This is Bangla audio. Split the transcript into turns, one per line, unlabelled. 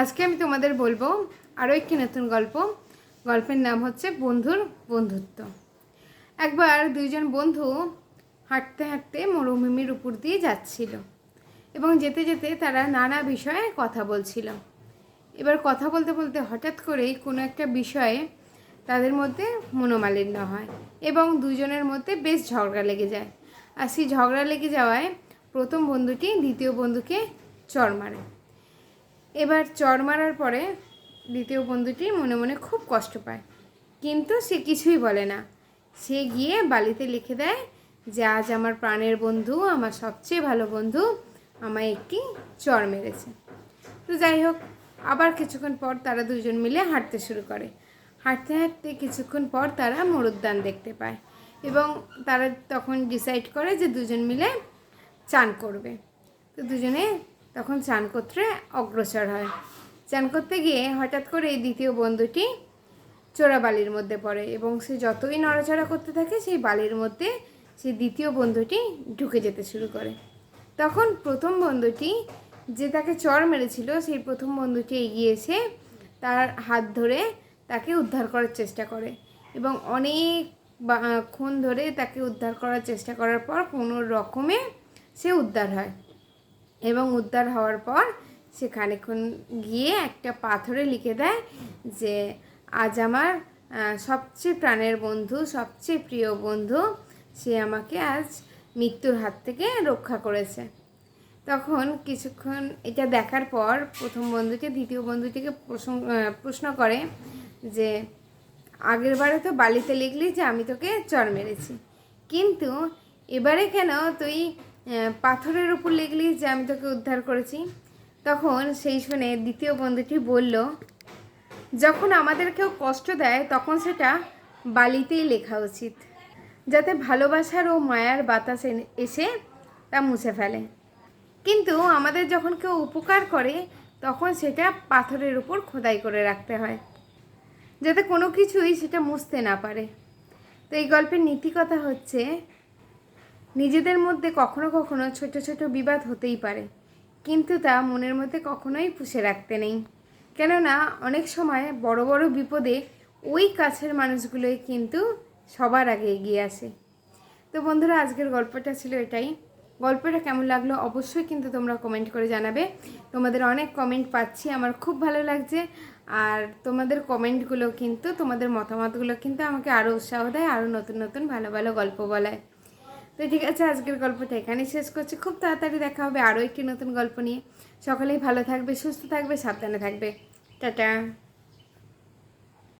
আজকে আমি তোমাদের বলব আরও একটি নতুন গল্প। গল্পের নাম হচ্ছে বন্ধুর বন্ধুত্ব। একবার দুইজন বন্ধু হাঁটতে হাঁটতে মরুভূমির উপর দিয়ে যাচ্ছিল এবং যেতে যেতে তারা নানা বিষয়ে কথা বলছিল। এবার কথা বলতে বলতে হঠাৎ করেই কোনো একটা বিষয়ে তাদের মধ্যে মনোমালিন্য হয় এবং দুজনের মধ্যে বেশ ঝগড়া লেগে যায়। আর সেই ঝগড়া লেগে যাওয়ায় প্রথম বন্ধুটি দ্বিতীয় বন্ধুকে চড় মারে। এবার চর মারার পরে দ্বিতীয় বন্ধুটি মনে মনে খুব কষ্ট পায়। কিন্তু সে কিছুই বলে না। সে গিয়ে বালিতে লিখে দেয়, যে আজ আমার প্রাণের বন্ধু, আমার সবচেয়ে ভালো বন্ধু, আমায় একটি চর মেরেছে। তো যাই হোক, আবার কিছুক্ষণ পর তারা দুজন মিলে হাঁটতে শুরু করে। হাঁটতে হাঁটতে কিছুক্ষণ পর তারা মরুদ্যান দেখতে পায় এবং তারা তখন ডিসাইড করে যে দুজন মিলে চান করবে। তো দুজনে তখন চান করতে অগ্রসর হয়। চান করতে গিয়ে হঠাৎ করে এই দ্বিতীয় বন্ধুটি চোরা বালির মধ্যে পড়ে এবং সে যতই নড়াচড়া করতে থাকে, সেই বালির মধ্যে সেই দ্বিতীয় বন্ধুটি ঢুকে যেতে শুরু করে। তখন প্রথম বন্ধুটি যে তাকে চর মেরেছিল, সেই প্রথম বন্ধুটি এগিয়ে এসে তার হাত ধরে তাকে উদ্ধার করার চেষ্টা করে এবং অনেক ক্ষণ ধরে তাকে উদ্ধার করার চেষ্টা করার পর কোনো রকমে সে উদ্ধার হয়। এবং উদ্ধার হওয়ার পর সে খানিকক্ষণ গিয়ে একটা পাথরে লিখে দেয় যে, আজ আমার সবচেয়ে প্রাণের বন্ধু, সবচেয়ে প্রিয় বন্ধু, সে আমাকে আজ মৃত্যুর হাত থেকে রক্ষা করেছে। তখন কিছুক্ষণ এটা দেখার পর প্রথম বন্ধুটি দ্বিতীয় বন্ধুটিকে প্রশ্ন প্রশ্ন করে যে, আগের বারে তো বালিতে লিখলি যে আমি তোকে চর মেরেছি, কিন্তু এবারে কেন তুই পাথরের উপর লিখলি যে আমি তোকে উদ্ধার করেছি। তখন সেই শুনে দ্বিতীয় বন্ধুটি বলল, যখন আমাদের কেউ কষ্ট দেয়, তখন সেটা বালিতেই লেখা উচিত। যাতে ভালোবাসার ও মায়ার বাতাস এসে তা মুছে ফেলে। কিন্তু আমাদের যখন কেউ উপকার করে, তখন সেটা পাথরের উপর খোদাই করে রাখতে হয়। যাতে কোনো কিছুই সেটা মুছতে না পারে। তো এই গল্পের নীতি কথা হচ্ছে নিজেদের মধ্যে কখনো কখনো ছোট ছোট বিবাদ হতেই পারে, কিন্তু তা মনের মধ্যে কখনোই পুষে রাখতে নেই। কেননা, অনেক সময় বড় বড় বিপদে ওই কাছের মানুষগুলোই কিন্তু সবার আগে এগিয়ে আসে। তো বন্ধুরা, আজকের গল্পটা ছিল এটাই। গল্পটা কেমন লাগল অবশ্যই কিন্তু তোমরা কমেন্ট করে জানাবে। তোমাদের অনেক কমেন্ট পাচ্ছি, আমার খুব ভালো লাগছে। আর তোমাদের কমেন্টগুলো কিন্তু, তোমাদের মতামতগুলো কিন্তু আমাকে আরও উৎসাহ দেয় আরও নতুন নতুন ভালো ভালো গল্প বলায়। তো ঠিক আছে, আজকের গল্পটা এখানেই শেষ করছি। খুব তাড়াতাড়ি দেখা হবে আরও একটি নতুন গল্প নিয়ে। সকলেই ভালো থাকবে, সুস্থ থাকবে, সাবধানে থাকবে। টাটা।